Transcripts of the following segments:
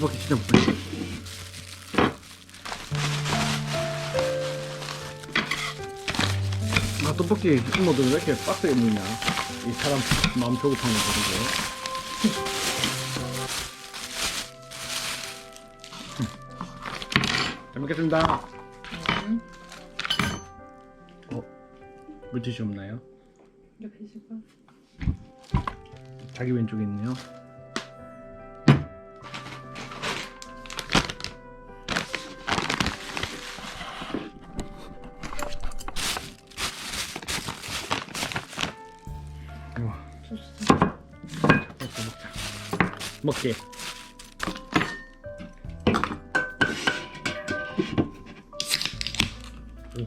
아 떡볶이 진짜 싶어 아 떡볶이 이모들 왜 이렇게 빡세게 먹냐 이 사람 마음 조급한 거 보고 잘 먹겠습니다 어? 물티슈 없나요? 이렇게 해줄까? 자기 왼쪽에 있네요 먹게 오,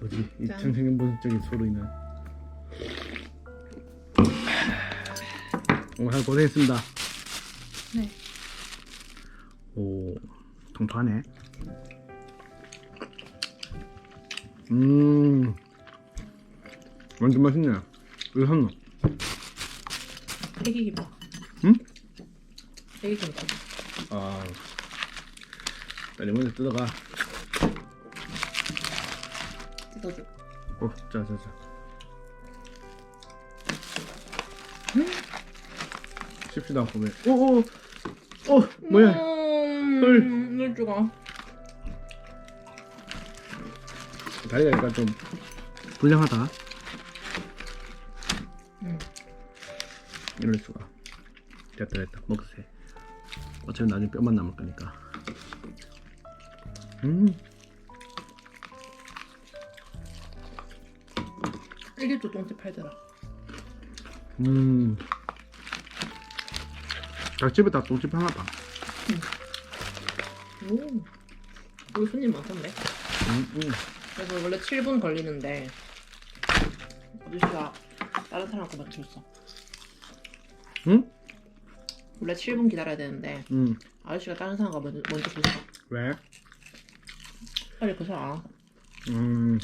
뭐지 이 짠. 청생연분적인 소리는 오늘 고생했습니다 네. 오 통통하네 음 완전 맛있네 왜 샀노? 애기김밥. 응? 애기김밥. 아 빨리 먼저 뜯어가 뜯어줘. 어, 자, 자, 자. 씹지도 않고 왜? 오, 오, 어, 뭐야? 헐. 음, 줄가. 다리가 약간 좀 불량하다. 음. 이럴 수가. 됐다, 됐다. 먹으세요. 어차피 나중에 뼈만 남을 거니까. 음, 애기도 똥집 팔더라. 음. 닭집에 다 똥집 하나 봐. 오. 우리 손님 많던데. 음, 음. 그래서 원래 7분 걸리는데 아저씨가 다른 사람 거 맞췄어. 응? 원래 7분 기다려야 되는데 음. 아저씨가 다른 사람 거 먼저, 먼저 줬어. 왜? 빨리 그 사람. 음.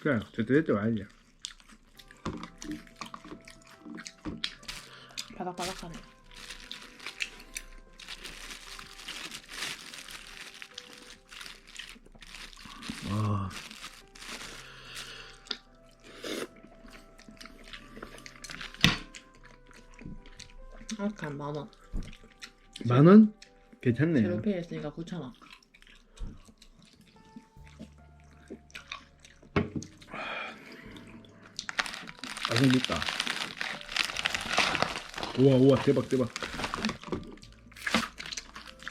그래, 제때 때 와야지. 바닥바닥하네. 이렇게 한 만원. 만 원? 괜찮네. 제로페이 했으니까 9천원. 가성비 있다. 우와, 우와, 대박, 대박.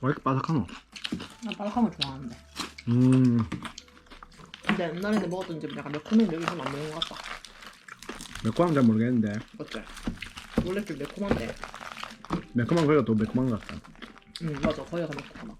왜 이렇게 바삭하노? 난 바삭함을 좋아하는데. 음, 근데 옛날에 먹었던 집은 약간 매콤한 여기 좀안 먹는 것 같다. 매콤한지 잘 모르겠는데. 맞지? 원래 좀 매콤한데. 매콤한 거가 더 매콤한 것 같다. 응 맞아 거기가 더 매콤하다.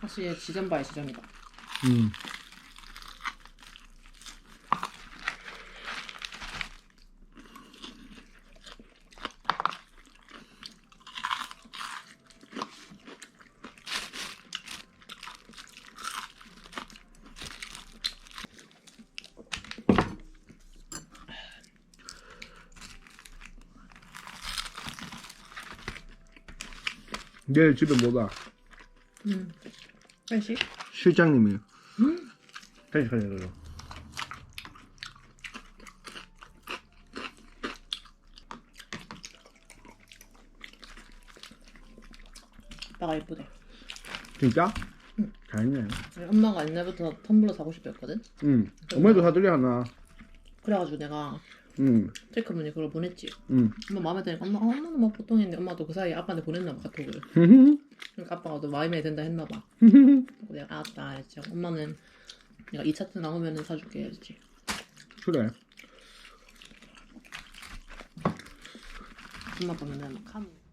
확실히 지점 바의 지점이다. 음. 내일 집에 뭐다? 응. 회식? 실장님이 다시 가자 그럼 아빠가 예쁘대. 진짜? 응. 잘했네 엄마가 옛날부터 텀블러 사고 싶어 했거든. 응 엄마도 사드려 하나 그래가지고 내가 응 체크문에 그걸 보냈지. 응. 엄마 마음에 드니까 엄마 어, 엄마는 뭐 보통인데 엄마도 그 사이에 아빠한테 보냈나 봐 카톡을. 그러니까 아빠가 너 마음에 든다 했나 봐. 내가 알았다 했지. 엄마는 내가 2차트 나오면은 사줄게 했지. 그래 엄마 보면은 막 한.